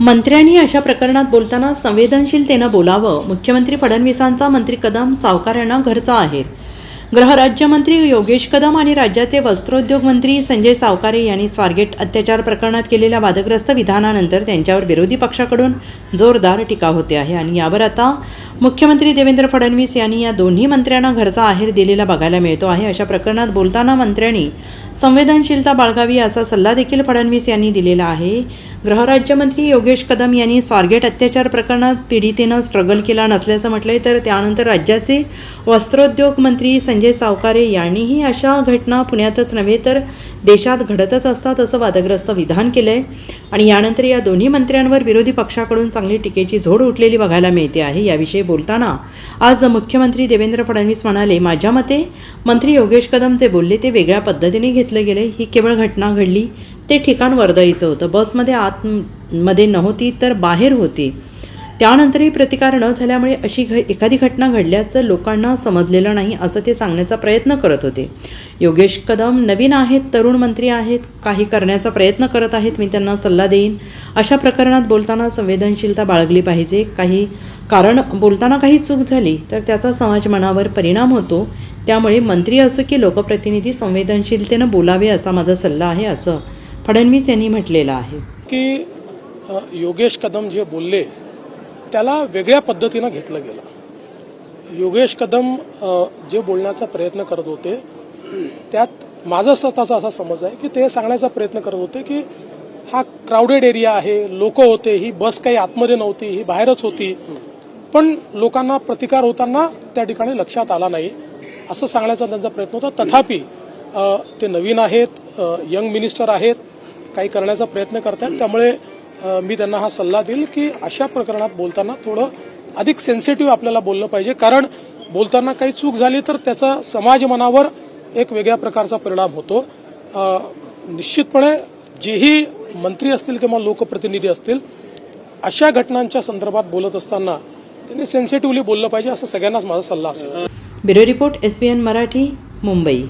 मंत्र्यांनी अशा प्रकरणात बोलताना संवेदनशीलतेनं बोलावं. मुख्यमंत्री फडणवीसांचा मंत्री कदम सावकारांना घरचा आहे. गृहराज्यमंत्री योगेश कदम आणि राज्याचे वस्त्रोद्योग मंत्री संजय सावकारे यांनी स्वारगेट अत्याचार प्रकरणात केलेल्या वादग्रस्त विधानानंतर त्यांच्यावर विरोधी पक्षाकडून जोरदार टीका होते आहे. आणि यावर आता मुख्यमंत्री देवेंद्र फडणवीस यांनी या दोन्ही मंत्र्यांना घरचा आहेर दिलेला बघायला मिळतो आहे. अशा प्रकरणात बोलताना मंत्र्यांनी संवेदनशीलता बाळगावी असा सल्ला देखील फडणवीस यांनी दिलेला आहे. गृहराज्यमंत्री योगेश कदम यांनी स्वारगेट अत्याचार प्रकरणात पीडितेनं स्ट्रगल केला नसल्याचं म्हटलंय तर त्यानंतर राज्याचे वस्त्रोद्योग मंत्री संजय म्हणजे सावकारे यांनीही अशा घटना पुण्यातच नव्हे तर देशात घडतच असतात असं वादग्रस्त विधान केलं आहे आणि यानंतर या दोन्ही मंत्र्यांवर विरोधी पक्षाकडून चांगली टीकेची झोड उठलेली बघायला मिळते आहे. याविषयी बोलताना आज मुख्यमंत्री देवेंद्र फडणवीस म्हणाले माझ्या मते मंत्री योगेश कदम जे बोलले ते वेगळ्या पद्धतीने घेतलं गेले ही केवळ घटना घडली. ते ठिकाण वर्दळीचं होतं. बसमध्ये आतमध्ये नव्हती तर बाहेर होती. त्यानंतरही प्रतिकार न झाल्यामुळे अशी घ एखादी घटना घडल्याचं लोकांना समजलेलं नाही असं ते सांगण्याचा प्रयत्न करत होते. योगेश कदम नवीन आहेत तरुण मंत्री आहेत काही करण्याचा प्रयत्न करत आहेत मी त्यांना सल्ला देईन. अशा प्रकरणात बोलताना संवेदनशीलता बाळगली पाहिजे. काही कारण बोलताना काही चूक झाली तर त्याचा समाज मनावर परिणाम होतो. त्यामुळे मंत्री असो की लोकप्रतिनिधी संवेदनशीलतेनं बोलावे असा माझा सल्ला आहे असं फडणवीस यांनी म्हटलेलं आहे. की योगेश कदम जे बोलले त्याला वेगळ्या पद्धतीनं घेतलं गेलं. योगेश कदम जे बोलण्याचा प्रयत्न करत होते त्यात माझा स्वतःचा असा समज आहे की ते सांगण्याचा प्रयत्न करत होते की हा क्राऊडेड एरिया आहे लोक होते ही बस काही आतमध्ये नव्हती ही बाहेरच होती. पण लोकांना प्रतिकार होताना त्या ठिकाणी लक्षात आला नाही असं सांगण्याचा त्यांचा प्रयत्न होता. तथापि ते नवीन आहेत यंग मिनिस्टर आहेत काही करण्याचा प्रयत्न करतात त्यामुळे मी त्यांना हा सल्ला देईल की अशा प्रकरणात बोलताना थोडं अधिक सेन्सिटिव्ह आपल्याला बोललं पाहिजे. कारण बोलताना काही चूक झाली तर त्याचा समाज मनावर एक वेगळ्या प्रकारचा परिणाम होतो. निश्चितपणे जेही मंत्री असतील किंवा लोकप्रतिनिधी असतील अशा घटनांच्या संदर्भात बोलत असताना त्यांनी सेन्सिटिव्हली बोललं पाहिजे असं सगळ्यांनाच माझा सल्ला असेल. Bureau report S B N Marathi Mumbai.